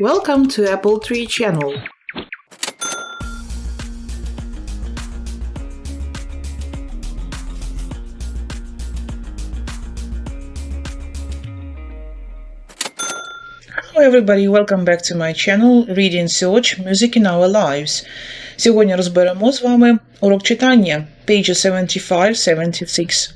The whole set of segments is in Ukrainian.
Welcome to Apple Tree channel. Hello everybody, welcome back to my channel Reading Search Music in Our Lives. Сьогодні розберемо з вами урок читання, pages 75-76.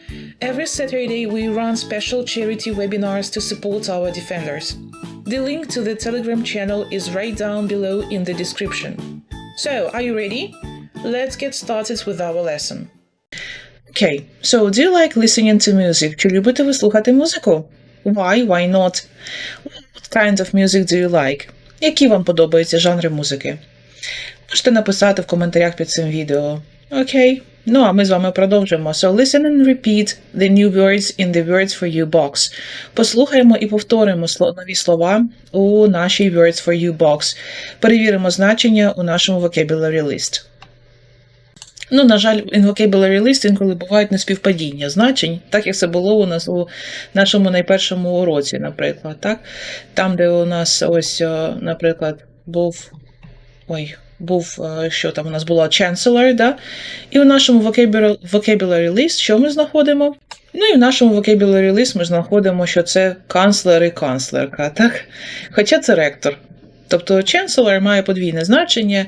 Every Saturday, we run special charity webinars to support our defenders. The link to the Telegram channel is right down below in the description. So, are you ready? Let's get started with our lesson. Okay, so do you like listening to music? Чи любите ви слухати музику? Why? Why not? What kind of music do you like? Які вам подобаються жанри музики? Можете написати в коментарях під цим відео. Окей. Ну, а ми з вами продовжимо. So listen and repeat the new words in the Words for You box. Послухаємо і повторимо нові слова у нашій Words for You box. Перевіримо значення у нашому vocabulary list. Ну, на жаль, in vocabulary list інколи бувають неспівпадіння значень, так як це було у нас у нашому найпершому уроці, наприклад. Так? Там, де у нас ось, наприклад, був. Ой, був, е, що там у нас було chancellor, да? і в нашому vocabulary, vocabulary list, що ми знаходимо? Ну і в нашому vocabulary list ми знаходимо, що це канцлер і канцлерка, так? Хоча це ректор. Тобто chancellor має подвійне значення.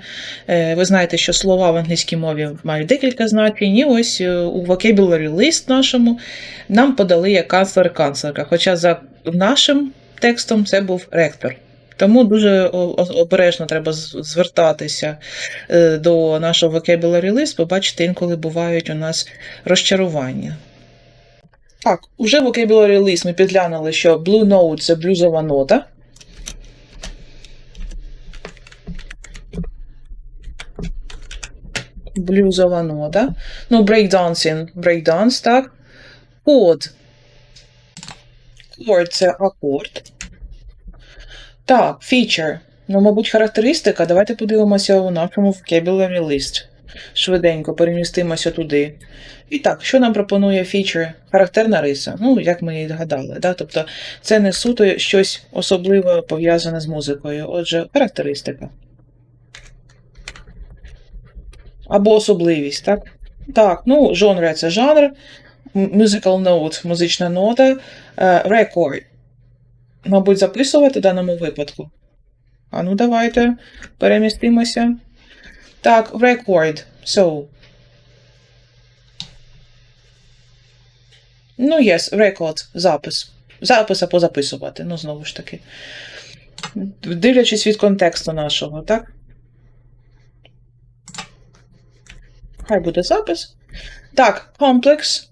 Е, Ви знаєте, що слова в англійській мові мають декілька значень. І ось е, у vocabulary list нашому нам подали як канцлер-канцлерка. Хоча за нашим текстом це був ректор. Тому дуже обережно треба звертатися е, до нашого vocabulary list, бо бачите, інколи бувають у нас розчарування. Так, уже vocabulary list ми підглянули, що blue note – це блюзова нота. Блюзова нота. Ну, breakdancing, breakdance, так. Chord. Chord – це акорд. Так, feature. Ну, мабуть, характеристика. Давайте подивимося у нашому vocabulary list. Швиденько перемістимося туди. І так, що нам пропонує feature? Характерна риса. Ну, як ми і гадали. Да? Тобто, це не суто щось особливе пов'язане з музикою. Отже, характеристика. Або особливість, так? Так, ну, genre – це жанр. Musical note – музична нота. Е, Record мабуть, записувати в даному випадку. А ну, давайте перемістимося. Так, record. So. Ну, yes, record, запис. Запис або записувати. Ну, знову ж таки. Дивлячись від контексту нашого, так? Хай буде запис. Так, complex.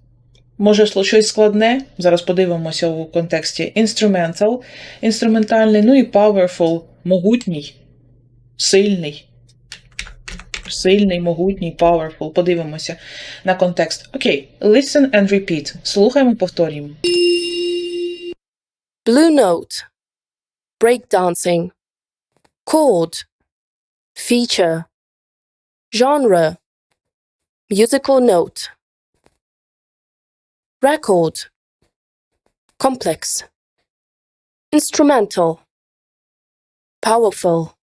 Може, щось складне. Зараз подивимося у контексті instrumental, інструментальний, ну і powerful, могутній, сильний. Сильний, могутній, powerful. Подивимося на контекст. Окей, listen and repeat. Слухаємо, повторюємо. Blue note. Breakdancing. Chord. Feature. Genre. Musical note. Record. Complex. Instrumental. Powerful.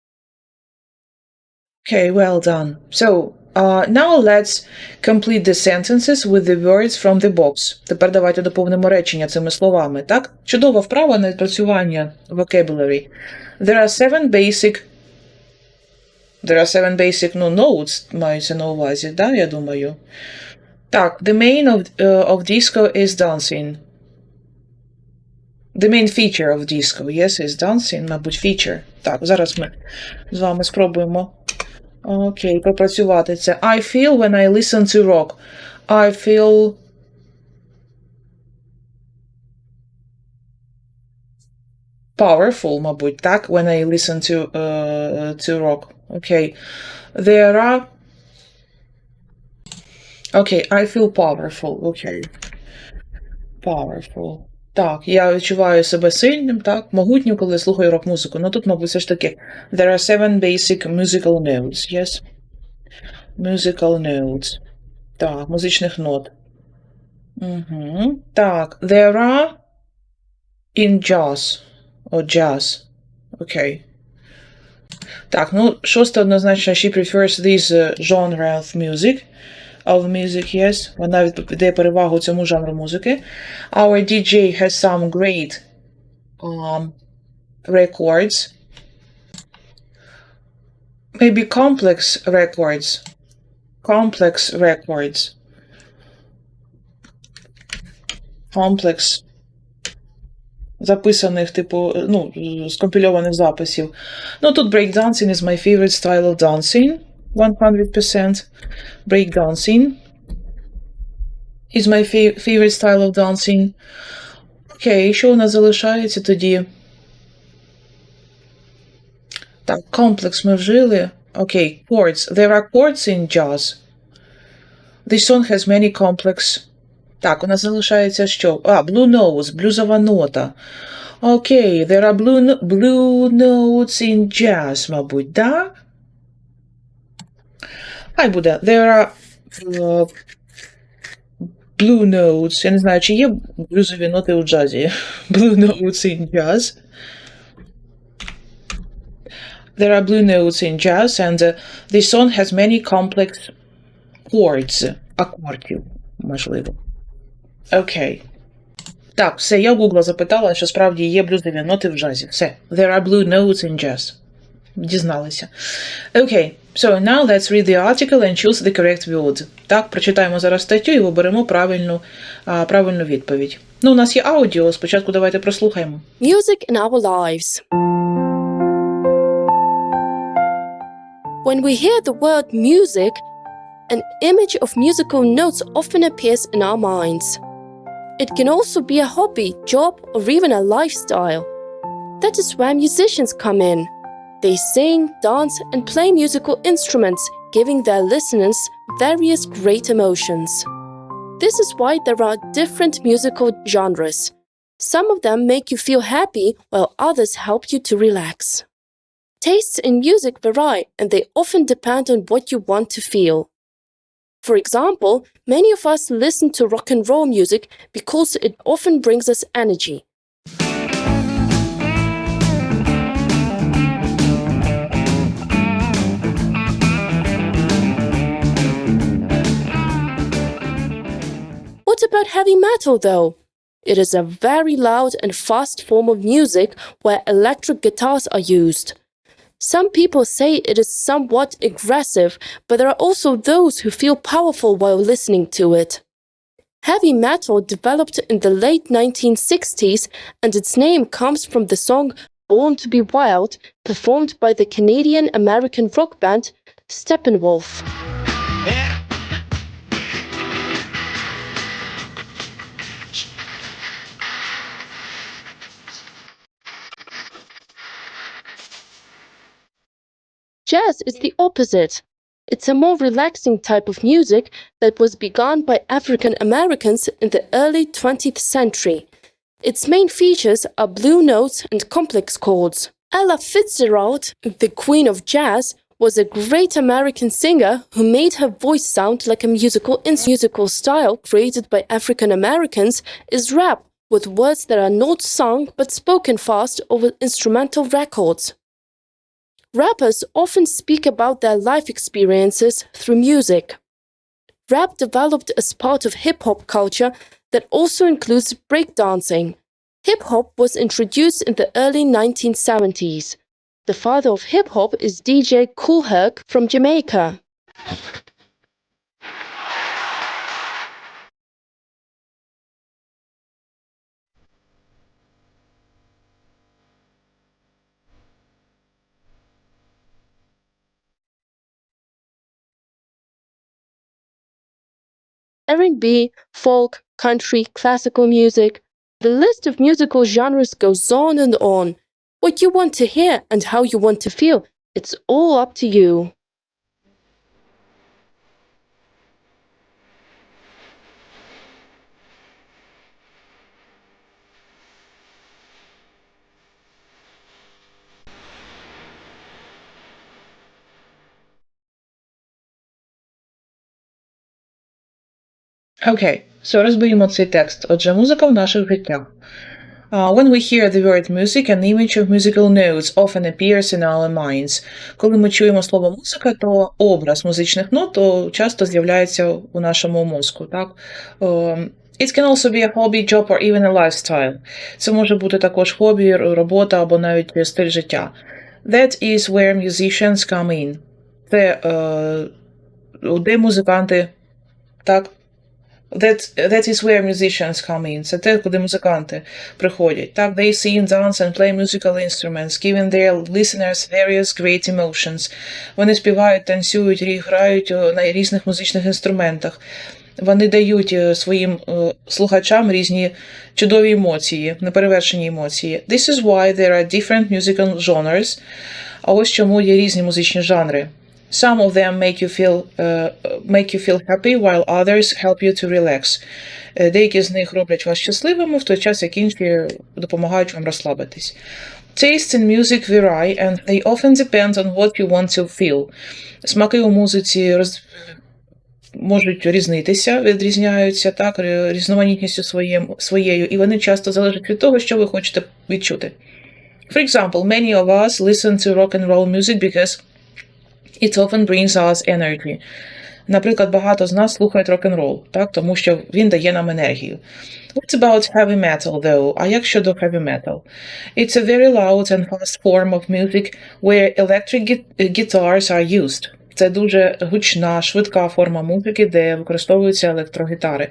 Okay, well done. So, uh, now let's complete the sentences with the words from the box. Тепер давайте доповнимо речення цими словами, так? Чудова вправа на відпрацювання vocabulary. There are seven basic There are seven basic ну, notes маються на увазі, да, я думаю. Так, the main of, uh, of disco is dancing. The main feature of disco, yes, is dancing, мабуть, feature. Так, зараз ми з вами спробуємо Окей, попрацювати це. I feel when I listen to rock. I feel. powerful, мабуть, так? When I listen to, uh, to rock. Okay. There are. Okay, I feel powerful. Окей. Okay. Powerful. Так, я відчуваю себе сильним, так, могутнім, коли слухаю рок-музику. Ну тут, мабуть, все ж таки. There are seven basic musical notes. Yes. Musical notes. Так, музичних нот. Угу. Так, there are in jazz. Or jazz. Окей. Так, ну, шосте однозначно, she prefers this uh, genre of music. Of music, yes. Вона віддає перевагу цьому жанру музики. Our DJ has some great um, records. Maybe complex records. Complex records. Complex записаних, типу, ну, скомпільованих записів. Ну, тут breakdancing is my favorite style of dancing. 100%. Breakdancing is my fa- favorite style of dancing. Окей, що у нас залишається тоді? Так, комплекс ми вжили. Окей, chords. There are chords in jazz. This song has many complex. Так, у нас залишається що? А, blue notes, блюзова нота. Окей, there are blue, no- blue notes in jazz, мабуть, да? Хай буде. There are е, blue notes. Я не знаю, чи є блюзові ноти у джазі. Blue notes in jazz. There are blue notes in jazz, and uh, this song has many complex chords. Акордів, можливо. Окей. Так, все, я Google запитала, що справді є блюзові ноти в джазі. Все. There are blue notes in jazz. Дізналися. Окей. So now let's read the article and choose the correct word. Так, прочитаємо зараз статтю і виберемо правильну, а, правильну відповідь. Ну, у нас є аудіо. Спочатку давайте прослухаємо. Music in our lives. When we hear the word music, an image of musical notes often appears in our minds. It can also be a hobby, job, or even a lifestyle. That is where musicians come in. They sing, dance, and play musical instruments, giving their listeners various great emotions. This is why there are different musical genres. Some of them make you feel happy, while others help you to relax. Tastes in music vary, and they often depend on what you want to feel. For example, many of us listen to rock and roll music because it often brings us energy. Heavy metal though? It is a very loud and fast form of music where electric guitars are used. Some people say it is somewhat aggressive, but there are also those who feel powerful while listening to it. Heavy metal developed in the late 1960s, and its name comes from the song Born to Be Wild, performed by the Canadian American rock band Steppenwolf. Jazz is the opposite. It's a more relaxing type of music that was begun by African Americans in the early 20th century. Its main features are blue notes and complex chords. Ella Fitzgerald, the queen of jazz, was a great American singer who made her voice sound like a musical musical style created by African Americans is rap with words that are not sung but spoken fast over instrumental records. Rappers often speak about their life experiences through music. Rap developed as part of hip hop culture that also includes breakdancing. Hip hop was introduced in the early 1970s. The father of hip hop is DJ Kool Herc from Jamaica. R&B, folk, country, classical music. The list of musical genres goes on and on. What you want to hear and how you want to feel, it's all up to you. Окей, so розберімо цей текст. Отже, музика в наших життях. Uh, when we hear the word music, an image of musical notes often appears in our minds. Коли ми чуємо слово музика, то образ музичних нот то часто з'являється у нашому мозку. Так? Um, It can also be a hobby, job or even a lifestyle. Це може бути також хобі, робота або навіть стиль життя. That is where musicians come in. Це е, де музиканти, так, That, that is where musicians come in. Це те, куди музиканти приходять. Так, they sing, dance and play musical instruments, giving their listeners various great emotions. Вони співають, танцюють, грають на різних музичних інструментах. Вони дають е, своїм е, слухачам різні чудові емоції, неперевершені емоції. This is why there are different musical genres. А ось чому є різні музичні жанри. Some of them make you feel uh, make you feel happy, while others help you to relax. Е, Деякі з них роблять вас щасливими, в той час як інші допомагають вам розслабитись. Tastes in music vary, and they often depend on what you want to feel. Смаки у музиці роз... можуть різнитися, відрізняються так, ри- різноманітністю своєм, своєю, і вони часто залежать від того, що ви хочете відчути. For example, many of us listen to rock and roll music because It often brings us energy. Наприклад, багато з нас слухають рок-н-рол, так, тому що він дає нам енергію. What about heavy metal, though? А як щодо heavy metal? It's a very loud and fast form of music where electric gui- guitars are used. Це дуже гучна, швидка форма музики, де використовуються електрогітари.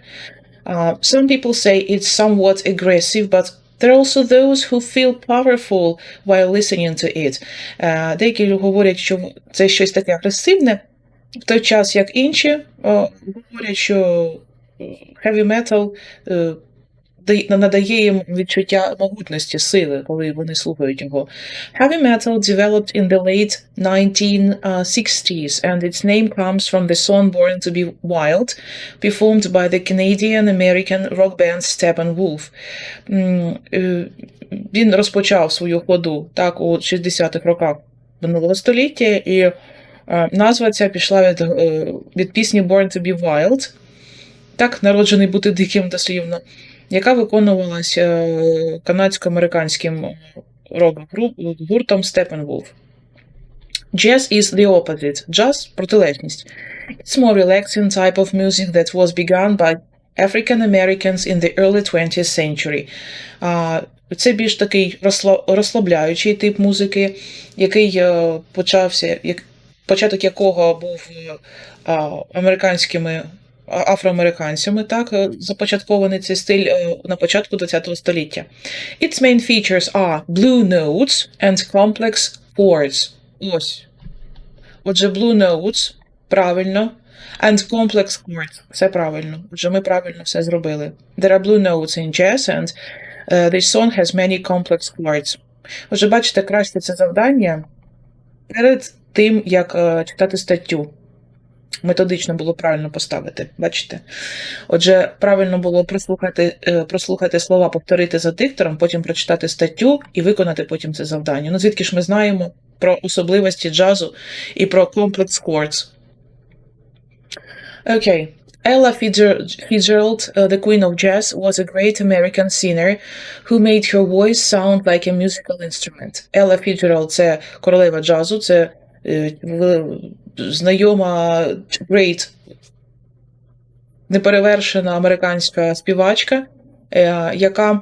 Uh, some people say it's somewhat aggressive, but there are also those who feel powerful while listening to it. Е, Деякі люди говорять, що це щось таке агресивне, в той час як інші е, говорять, що е, heavy metal е, дає- надає їм відчуття могутності, сили, коли вони слухають його. Heavy metal developed in the late 1960s, and its name comes from the song Born to be Wild, performed by the Canadian-American rock band Steppenwolf. Е, Він розпочав свою ходу так у 60-х роках минулого століття, і е, назва ця пішла від, е, від пісні Born to be Wild, так, народжений бути диким дослівно, яка виконувалася е, канадсько-американським рок-гуртом Steppenwolf. Jazz is the opposite. Jazz – протилежність. It's more relaxing type of music that was begun by African Americans in the early 20th century. Це більш такий розслабляючий тип музики, який е, почався, початок якого був е, американськими афроамериканцями, так, е, започаткований цей стиль е, на початку ХХ століття. Its main features are blue notes and complex chords. Ось. Отже, blue notes правильно. And complex chords. Все правильно. Отже, ми правильно все зробили. There are blue notes in jazz, and uh, this song has many complex chords. Отже, бачите, краще це завдання перед тим, як е, читати статтю. Методично було правильно поставити. Бачите? Отже, правильно було прослухати, е, прослухати слова, повторити за диктором, потім прочитати статтю і виконати потім це завдання. Ну, звідки ж ми знаємо про особливості джазу і про complex chords. Okay. Ella Fitzger- Fitzgerald, uh, the queen of jazz, was a great American singer who made her voice sound like a musical instrument. Ella Fitzgerald – це королева джазу, це е, знайома great, неперевершена американська співачка, е, яка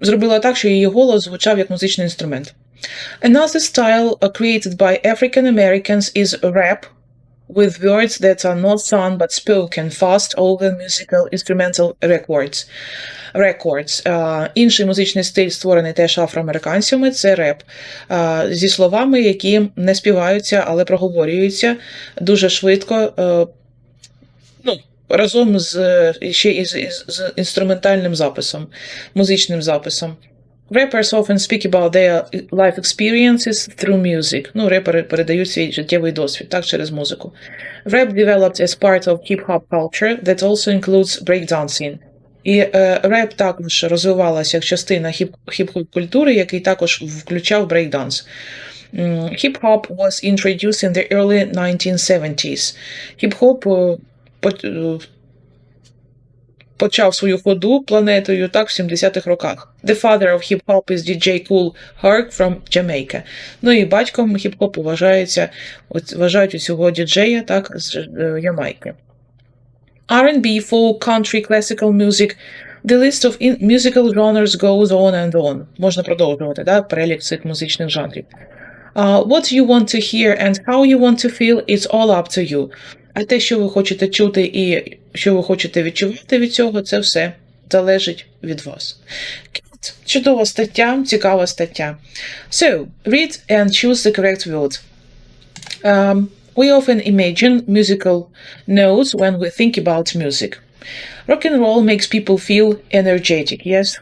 зробила так, що її голос звучав як музичний інструмент. Another style uh, created by African Americans is rap, with words that are not sung but spoken, fast, older musical instrumental records. Records. Е, інший музичний стиль, створений теж афроамериканцями, це реп. Е, зі словами, які не співаються, але проговорюються дуже швидко. е, ну, разом з е, ще із, із, з інструментальним записом, музичним записом. Rappers often speak about their life experiences through music. Ну, репери передають свій життєвий досвід, так, через музику. Rap developed as part of hip-hop culture that also includes breakdancing. І е, реп також розвивалася як частина хіп- хіп-хоп культури, який також включав брейкданс. Hip-hop was introduced in the early 1970s. Хіп-хоп е, е, почав свою ходу планетою так в 70-х роках. The father of hip-hop is DJ Cool Herc from Jamaica. Ну і батьком хіп-хопу вважається, вважають усього діджея так, з е, Ямайки. R&B, folk, country, classical music. The list of musical genres goes on and on. Можна продовжувати, да, перелік цих музичних жанрів. Uh, what you want to hear and how you want to feel, it's all up to you. А те, що ви хочете чути і що ви хочете відчувати від цього, це все залежить від вас. Чудова стаття, цікава стаття. So, read and choose the correct word. Um, we often imagine musical notes when we think about music. Rock and roll makes people feel energetic, yes?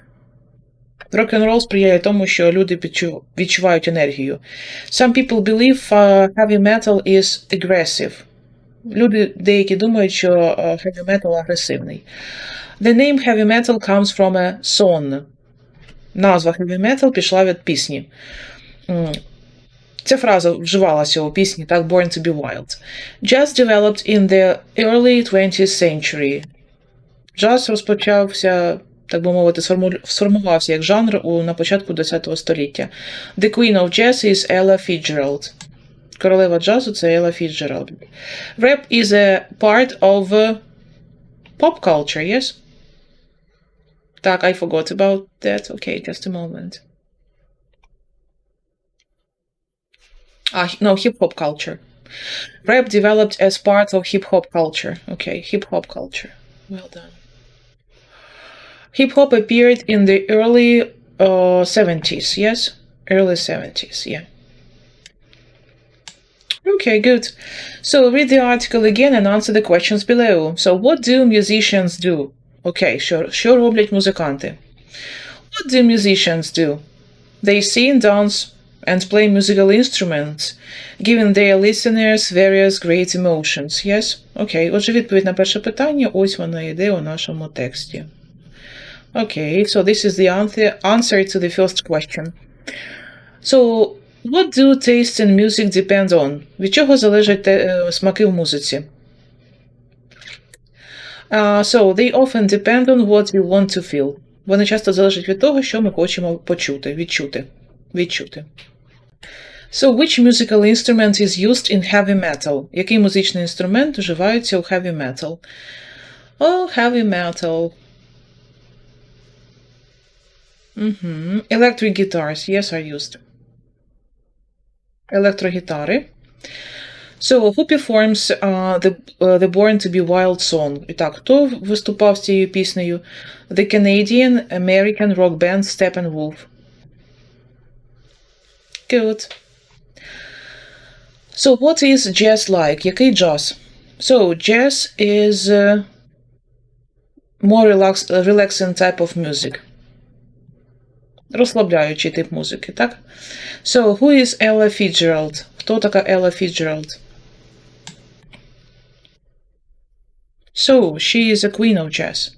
Рок-н-рол сприяє тому, що люди відчу- відчувають енергію. Some people believe uh, heavy metal is aggressive. Люди деякі думають, що uh, heavy metal агресивний. The name heavy metal comes from a song. Назва heavy metal пішла від пісні. Ця фраза вживалася у пісні так Born to be Wild. Jazz developed in the early 20th century. Джаз розпочався, так би мовити, сформувався як жанр у, на початку ХХ століття. The Queen of Jazz is Ella Fitzgerald. Королева джазу це Ella Fitzgerald. Rap is a part of uh, pop culture, yes? Doc, I forgot about that. Okay, just a moment. Ah, no, hip hop culture. Rap developed as part of hip hop culture. Okay, hip hop culture. Well done. Hip hop appeared in the early uh, 70s, yes? Early 70s, yeah. Okay, good. So read the article again and answer the questions below. So, what do musicians do? Okay, що, що роблять музиканти? What do musicians do? They sing, dance, and play musical instruments, giving their listeners various great emotions. Yes? Окей, отже, відповідь на перше питання, ось вона йде у нашому тексті. Okay, so this is the answer, answer to the first question. So, what do taste in music depend on? Від чого залежать те, е, смаки в музиці? Uh, so, they often depend on what you want to feel. Вони часто залежать від того, що ми хочемо почути, відчути. Відчути. So, which musical instrument is used in heavy metal? Який музичний інструмент вживається у heavy metal? Oh, heavy metal. Mm-hmm. Electric guitars, yes, are used. Електрогітари. So, who performs uh, the, uh, the Born to be Wild song? І так, хто виступав з цією піснею? The Canadian American rock band Steppenwolf. Good. So, what is jazz like? Який джаз? So, jazz is uh, more relax, relaxing type of music. Розслабляючий тип музики, так? So, who is Ella Fitzgerald? Хто така Ella Fitzgerald? So, she is a queen of jazz.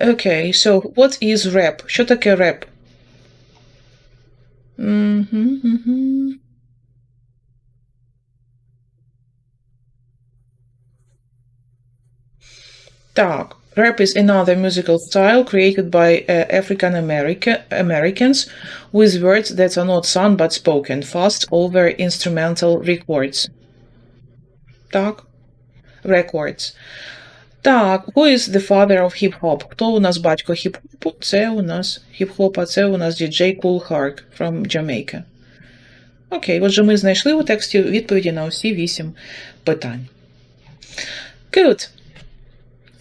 Okay, so what is rap? Що таке rap? Мгм, мгм. Так, rap is another musical style created by uh, African America, Americans with words that are not sung but spoken fast over instrumental records. Так. Records. Так, who is the father of hip-hop? Хто у нас батько хіп-хопу? Це у нас хіп-хопа, це у нас діджей Cool Herc from Jamaica. Окей, отже, ми знайшли у тексті відповіді на усі вісім питань. Good.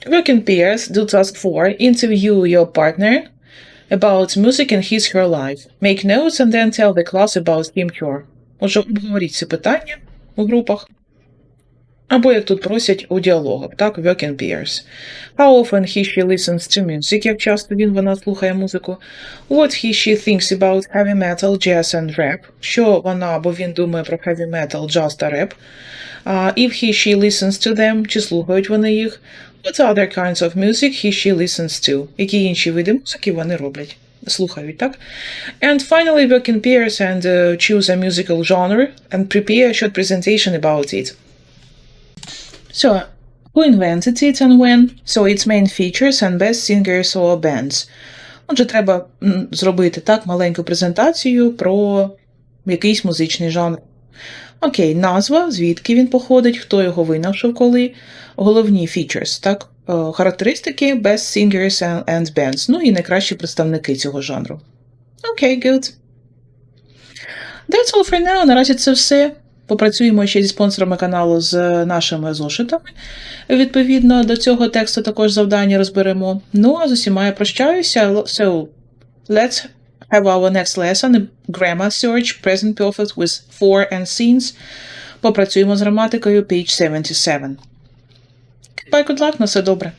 Work in pairs, do task 4. Interview your partner about music and his her life. Make notes and then tell the class about him her. Отже, обговоріть ці питання у групах. Або, як тут просять у діалогах, так, work in pairs. How often he she listens to music, як часто він вона слухає музику. What he she thinks about heavy metal, jazz and rap. Що вона або він думає про heavy metal, jazz та rap. Uh, if he she listens to them, чи слухають вони їх. What other kinds of music he she listens to. Які інші види музики вони роблять. Слухають, так? And finally, work in pairs and uh, choose a musical genre and prepare a short presentation about it. So, who invented it and when? So, its main features and best singers or bands. Отже, треба зробити так маленьку презентацію про якийсь музичний жанр. Окей, назва, звідки він походить, хто його винайшов коли. Головні features, так? Е, Характеристики, best singers and, and bands. Ну і найкращі представники цього жанру. Окей, good. That's all for now. Наразі це все. Попрацюємо ще зі спонсорами каналу з нашими зошитами. Відповідно до цього тексту також завдання розберемо. Ну, а з усіма я прощаюся. So, let's have our next lesson. Grammar search, present perfect with for and since. Попрацюємо з граматикою, page 77. Bye, good luck, на все добре.